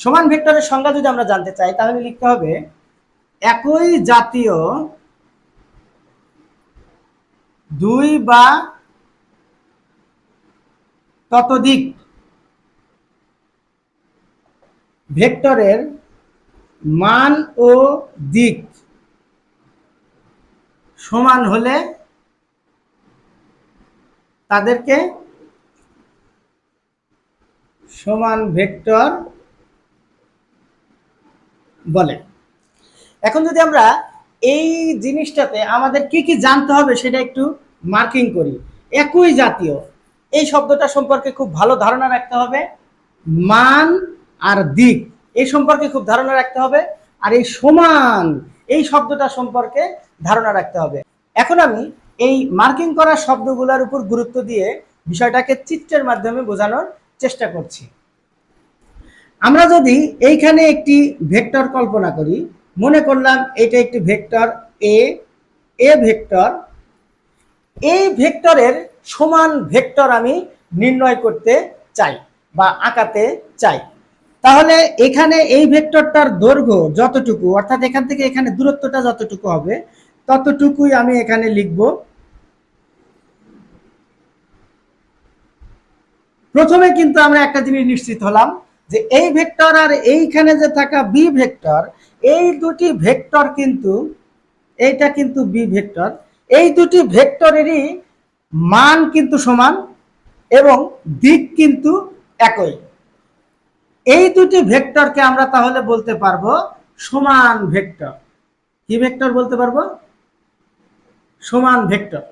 সমান ভেক্টরের সংজ্ঞা যদি আমরা জানতে চাই, তাহলে লিখতে হবে একই জাতীয় দুই বা ততোধিক ভেক্টরের মান ও দিক সমান হলে তাদেরকে সমান ভেক্টর বলে। এখন যদি আমরা এই জিনিসটাতে আমাদের কি কি জানতে হবে সেটা একটু মার্কিং করি। একই জাতীয়। এই শব্দটা সম্পর্কে খুব ভালো ধারণা রাখতে হবে। মান আর দিক। এই সম্পর্কে খুব ধারণা রাখতে হবে। আর এই সমান, এই শব্দটা সম্পর্কে ধারণা রাখতে হবে। এখন আমি এই মার্কিং করা শব্দগুলোর উপর গুরুত্ব দিয়ে বিষয়টাকে চিত্রের মাধ্যমে বোঝানোর চেষ্টা করছি। আমরা যদি এইখানে একটি ভেক্টর কল্পনা করি, মনে করলাম এটা একটি ভেক্টর এ এ ভেক্টর। এই ভেক্টরের সমান ভেক্টর আমি নির্ণয় করতে চাই বা আঁকাতে চাই। তাহলে এখানে এই ভেক্টরটার দৈর্ঘ্য যতটুকু, অর্থাৎ এখান থেকে এখানে দূরত্বটা যতটুকু হবে, ততটুকুই আমি এখানে লিখব। প্রথমে কিন্তু আমরা একটা জিনিস নিশ্চিত হলাম যে এই ভেক্টর আর এইখানে যে থাকা বি ভেক্টর, এই দুটি ভেক্টর কিন্তু, এইটা কিন্তু বি ভেক্টর, এই দুটি ভেক্টরেরই মান কিন্তু সমান এবং দিক কিন্তু একই। এই দুটি ভেক্টরকে আমরা তাহলে বলতে পারব সমান ভেক্টর। কি ভেক্টর বলতে পারব? সমান ভেক্টর।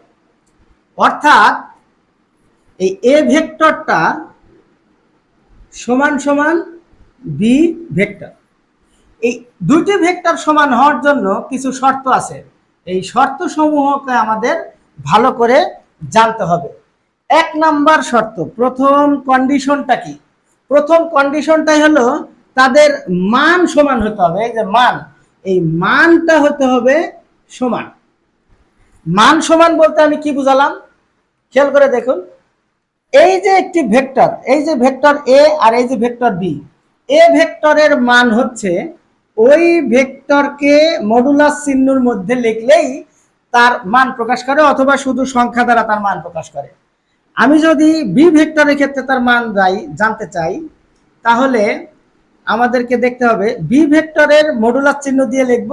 অর্থাৎ এই এ ভেক্টরটা সমান সমান বি ভেক্টর এই দুইটি ভেক্টর সমান হওয়ার জন্য কিছু শর্ত আছে। এই শর্ত সমূহকে আমাদের ভালো করে জানতে হবে। এক নাম্বার শর্ত, প্রথম কন্ডিশনটা কি? প্রথম কন্ডিশনটাই হলো তাদের মান সমান হতে হবে। এই যে মান, এই মানটা হতে হবে সমান। মান সমান বলতে আমি কি বুঝালাম? খেয়াল করে দেখুন। এই যে একটি ভেক্টর, এই যে ভেক্টর এ আর এই যে ভেক্টর বি এ ভেক্টরের মান হচ্ছে ওই ভেক্টরকে মডুলাস চিহ্নর মধ্যে লিখলেই তার মান প্রকাশ করে অথবা শুধু সংখ্যা দ্বারা তার মান প্রকাশ করে। আমি যদি বি ভেক্টরের ক্ষেত্রে তার মান যাই, জানতে চাই, তাহলে আমাদেরকে দেখতে হবে বি ভেক্টরের মডুলাস চিহ্ন দিয়ে লিখব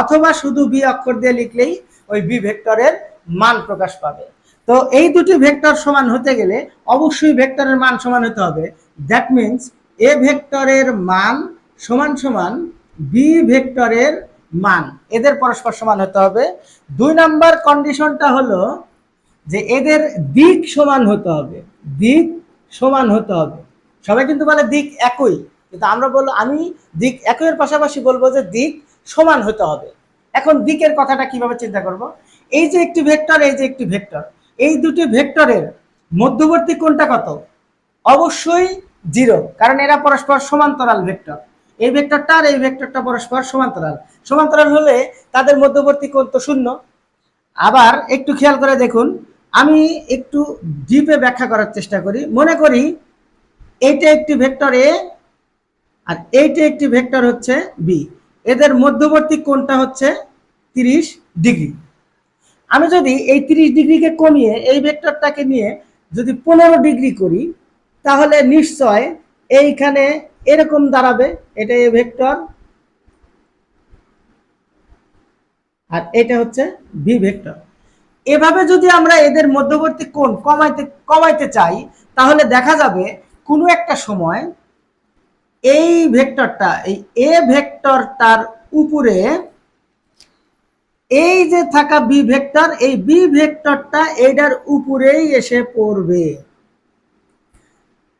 অথবা শুধু বি অক্ষর দিয়ে লিখলেই ওই বি ভেক্টরের মান প্রকাশ পাবে। তো এই দুটি ভেক্টর সমান হতে গেলে অবশ্যই ভেক্টরের মান সমান হতে হবে। দ্যাট মিন্স এ ভেক্টরের মান সমান সমান বি ভেক্টরের মান। এদের পরস্পর সমান হতে হবে। দুই নাম্বার কন্ডিশনটা হলো যে এদের দিক সমান হতে হবে। দিক সমান হতে হবে। সবাই কিন্তু বলে দিক একই। কিন্তু আমরা বলব, আমি দিক একইয়ের পাশাপাশি বলব যে দিক সমান হতে হবে। এখন দিকের কথাটা কীভাবে চিন্তা করব? এই যে একটি ভেক্টর, এই যে একটি ভেক্টর। এই দুটি ভেক্টরের মধ্যবর্তী কোণটা কত? অবশ্যই জিরো, কারণ এরা পরস্পর সমান্তরাল ভেক্টর। এই ভেক্টরটা আর এই ভেক্টরটা পরস্পর সমান্তরাল। সমান্তরাল হলে তাদের মধ্যবর্তী কোণ তো শূন্য। আবার একটু খেয়াল করে দেখুন, আমি একটু ডিপে ব্যাখ্যা করার চেষ্টা করি। মনে করি এইটা একটি ভেক্টর এ আর এইটা একটি ভেক্টর হচ্ছে বি এদের মধ্যবর্তী কোণটা হচ্ছে তিরিশ ডিগ্রি। আমি যদি এই তিরিশ ডিগ্রিকে কমিয়ে এই ভেক্টরটাকে নিয়ে যদি পনেরো ডিগ্রি করি, তাহলে নিশ্চয় এইখানে এরকম দাঁড়াবে, এটা এ ভেক্টর, আর এটা হচ্ছে বি ভেক্টর। এভাবে যদি আমরা এদের মধ্যবর্তী কোণ কমাইতে কমাইতে চাই, তাহলে দেখা যাবে কোনো একটা সময় এই ভেক্টরটা, এই এ ভেক্টরটার উপরে এই যে থাকা বি ভেক্টর এই বি ভেক্টরটা এইটার উপরেই এসে পড়বে।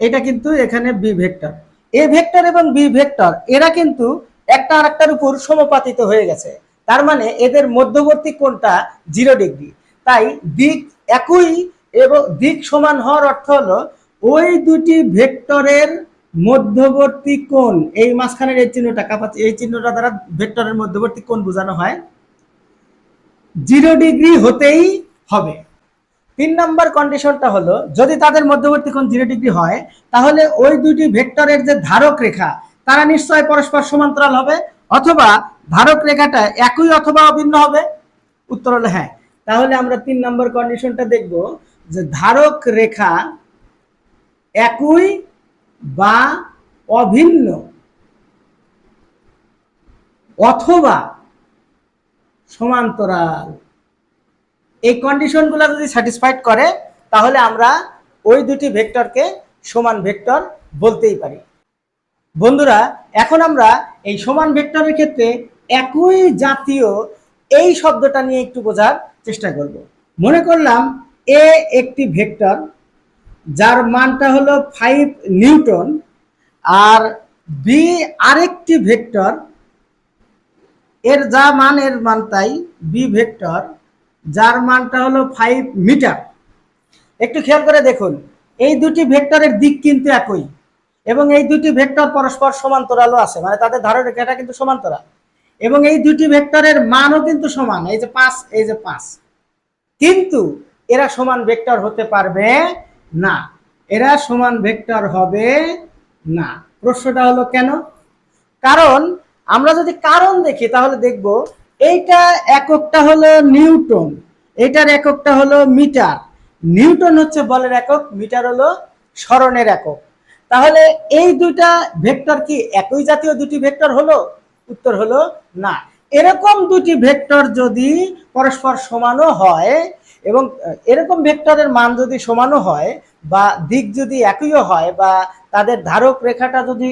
এটা কিন্তু এখানে বি ভেক্টর এ ভেক্টর এবং বি ভেক্টর এরা কিন্তু একটা আরেকটার উপর সমপাতিত হয়ে গেছে। তার মানে এদের মধ্যবর্তী কোণটা জিরো ডিগ্রি তাই দিক একই এবং দিক সমান হওয়ার অর্থ হলো ওই দুটি ভেক্টরের মধ্যবর্তী কোণ, এই মাঝখানের এই চিহ্নটা কাপা এই চিহ্নটা দ্বারা ভেক্টরের মধ্যবর্তী কোণ বোঝানো হয়। ডিগ্রি হতেই হবে। তিন নম্বর কন্ডিশনটা হলো, যদি তাদের মধ্যবর্তী কোণ জিরো ডিগ্রি হয়, তাহলে ওই দুটি ভেক্টরের যে ধারক রেখা, তারা নিশ্চয় পরস্পর সমান্তরাল হবে, অথবা ধারক রেখাটা একই অথবা অভিন্ন হবে? উত্তর হলো হ্যাঁ। তাহলে আমরা তিন নম্বর কন্ডিশনটা দেখব যে ধারক রেখা একই বা অভিন্ন, অথবা সমান্তরাল। এই কন্ডিশনগুলো যদি স্যাটিসফাইড করে, তাহলে আমরা ওই দুটি ভেক্টরকে সমান ভেক্টর বলতেই পারি। বন্ধুরা, এখন আমরা এই সমান ভেক্টরের ক্ষেত্রে একই জাতীয় এই শব্দটা নিয়ে একটু বোঝার চেষ্টা করব। মনে করলাম এ একটি ভেক্টর, যার মানটা হলো ফাইভ নিউটন, আর বি আরেকটি ভেক্টর এর যা মান এর মান তাই বি ভেক্টর যার মানটা হলো ফাইভ মিটার একটু খেয়াল করে দেখুন, এই দুটি ভেক্টরের দিক কিন্তু একই, এবং এই দুটি ভেক্টর পরস্পর সমান্তরালও আছে মানে তাদের ধারণ রেখাটা কিন্তু সমান্তরাল। এবং এই দুটি ভেক্টরের মানও কিন্তু সমান, এই যে পাঁচ, এই যে পাঁচ। কিন্তু এরা সমান ভেক্টর হতে পারবে না, এরা সমান ভেক্টর হবে না। প্রশ্নটা হলো কেন? কারণ আমরা যদি কারণ দেখি, তাহলে দেখব এইটা এককটা হলো নিউটন এটার এককটা হলো মিটার। নিউটন হচ্ছে বলের একক, মিটার হলো স্মরণের একক। তাহলে এই দুইটা ভেক্টর কি একই জাতীয় দুটি ভেক্টর হলো? উত্তর হলো না। এরকম দুটি ভেক্টর যদি পরস্পর সমানও হয়, এবং এরকম ভেক্টরের মান যদি সমানও হয়, বা দিক যদি একইও হয়, বা তাদের ধারক রেখাটা যদি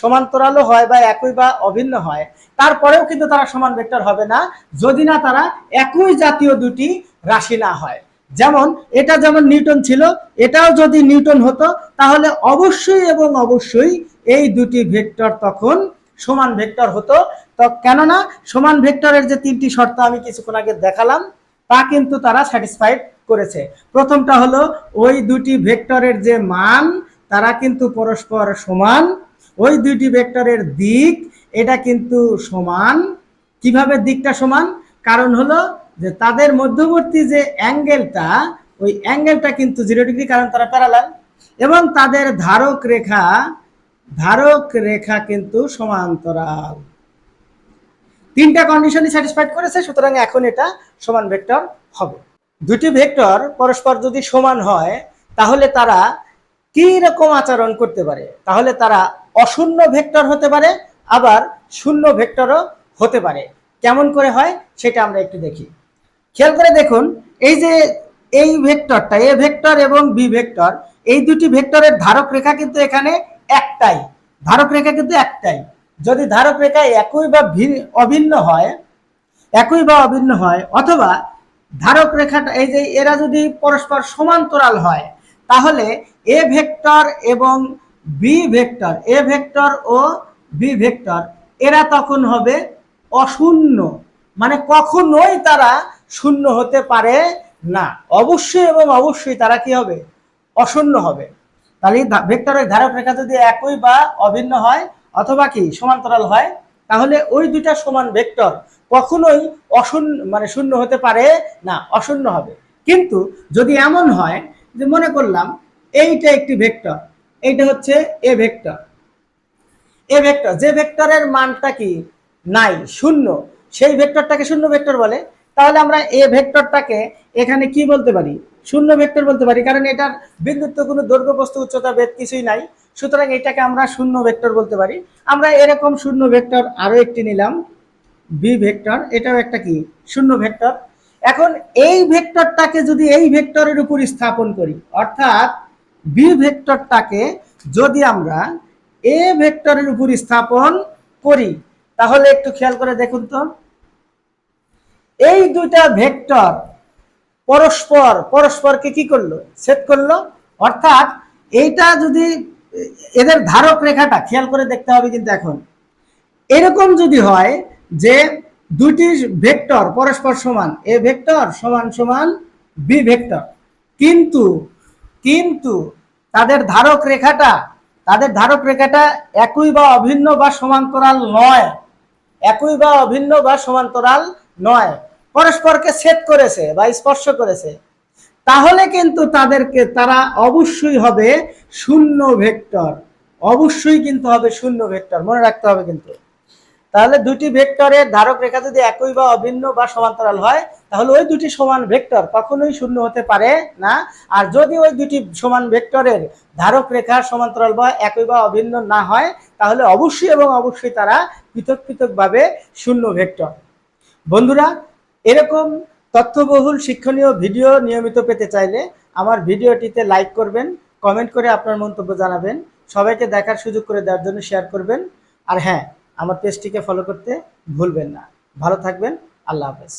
সমান্তরালও হয় বা একই বা অভিন্ন হয়। তারপরেও কিন্তু তারা সমান ভেক্টর হবে না, যদি না তারা একই জাতীয় দুটি রাশি না হয়। যেমন, এটা যেমন নিউটন ছিল, এটাও যদি নিউটন হতো, তাহলে অবশ্যই এবং অবশ্যই এই দুটি ভেক্টর তখন সমান ভেক্টর হতো। তো কেননা, সমান ভেক্টরের যে তিনটি শর্ত আমি কিছুক্ষণ আগে দেখালাম, তা কিন্তু তারা স্যাটিসফাইড করেছে। প্রথমটা হলো, ওই দুটি ভেক্টরের যে মান, তারা কিন্তু পরস্পর সমান ওই দুইটি ভেক্টরের দিক, এটা কিন্তু সমান। কীভাবে দিকটা সমান? কারণ হলো যে তাদের মধ্যবর্তী যে অ্যাঙ্গেলটা, ওই অ্যাঙ্গেলটা কিন্তু জিরো ডিগ্রি, কারণ তারা প্যারালাল এবং তাদের ধারক রেখা ধারক রেখা কিন্তু সমান্তরাল। তিনটা কন্ডিশনই স্যাটিসফাইড করেছে, সুতরাং এখন এটা সমান ভেক্টর হবে। দুটি ভেক্টর পরস্পর যদি সমান হয়, তাহলে তারা কি রকম আচরণ করতে পারে? তাহলে তারা অশূন্য ভেক্টর হতে পারে, আবার শূন্য ভেক্টরও হতে পারে। কেমন করে হয় সেটা আমরা একটু দেখি। খেয়াল করে দেখুন, এই যে এই ভেক্টরটা, এ ভেক্টর এবং বি ভেক্টর, এই দুটি ভেক্টরের ধারক রেখা কিন্তু এখানে একটাই। ধারক রেখা কিন্তু একটাই। যদি ধারক রেখা একই বা ভিন্ন- অভিন্ন হয়, একই বা অভিন্ন হয়, অথবা ধারক রেখাটা, এই যে এরা যদি পরস্পর সমান্তরাল হয়, তাহলে এ ভেক্টর এবং বি ভেক্টর এ ভেক্টর ও বি ভেক্টর এরা তখন হবে অশূন্য। মানে কখনোই তারা শূন্য হতে পারে না। অবশ্যই এবং অবশ্যই তারা কি হবে? অশূন্য হবে। তাহলে ভেক্টরের ধারক রেখা যদি একই বা অভিন্ন হয় অথবা কি সমান্তরাল হয়, তাহলে ওই দুইটা সমান ভেক্টর কখনোই অশূন্য মানে শূন্য হতে পারে না, অশূন্য হবে। কিন্তু যদি এমন হয় যে মনে করলাম এইটা একটি ভেক্টর এইটা হচ্ছে এ ভেক্টর। এ ভেক্টর, যে ভেক্টরের মানটা কি? নাই, শূন্য। সেই ভেক্টরটাকে শূন্য ভেক্টর বলে। তাহলে আমরা এ ভেক্টরটাকে এখানে কি বলতে পারি? শূন্য ভেক্টর বলতে পারি, কারণ এটার বিন্দুত্ব কোনো দৈর্ঘ্য বস্তু উচ্চতা বেদ কিছুই নাই। সুতরাং এটাকে আমরা শূন্য ভেক্টর বলতে পারি। আমরা এরকম শূন্য ভেক্টর আরও একটি নিলাম। বি ভেক্টর, এটাও একটা কি? শূন্য ভেক্টর। এখন এই ভেক্টরটাকে যদি এই ভেক্টরের উপর স্থাপন করি, অর্থাৎ বি ভেক্টরটাকে যদি আমরা এ ভেক্টরের উপর স্থাপন করি, তাহলে একটু খেয়াল করে দেখুন তো। এই দুইটা ভেক্টর পরস্পর, পরস্পরকে কি করল? সেট করল। অর্থাৎ এইটা যদি, এদের ধারক রেখাটা, খেয়াল করে দেখতে হবে কিন্তু এখন। এরকম যদি হয় যে দুটি ভেক্টর পরস্পর সমান এ ভেক্টর সমান সমান বি ভেক্টর কিন্তু কিন্তু তাদের ধারক রেখাটা, তাদের ধারক রেখাটা একই বা অভিন্ন বা সমান্তরাল নয়। একই বা অভিন্ন বা সমান্তরাল নয়। পরস্পরকে ছেদ করেছে বা স্পর্শ করেছে। তাহলে কিন্তু তাদেরকে তারা অবশ্যই হবে শূন্য ভেক্টর। অবশ্যই কিন্তু হবে শূন্য ভেক্টর। মনে রাখতে হবে কিন্তু। তাহলে দুটি ভেক্টরের ধারক রেখা যদি একই বা অভিন্ন বা সমান্তরাল হয়, তাহলে ওই দুটি সমান ভেক্টর কখনোই শূন্য হতে পারে না। আর যদি ওই দুটি সমান ভেক্টরের ধারক রেখা সমান্তরাল বা একই বা অভিন্ন না হয়, তাহলে অবশ্যই এবং অবশ্যই তারা পৃথক পৃথকভাবে শূন্য ভেক্টর। বন্ধুরা, এরকম তথ্যবহুল শিক্ষণীয় ভিডিও নিয়মিত পেতে চাইলে আমার ভিডিওটিতে লাইক করবেন, কমেন্ট করে আপনার মন্তব্য জানাবেন, সবাইকে দেখার সুযোগ করে দেওয়ার জন্য শেয়ার করবেন। আর হ্যাঁ আমার পেজটিকে ফলো করতে ভুলবেন না। ভালো থাকবেন আল্লাহ হাফেজ।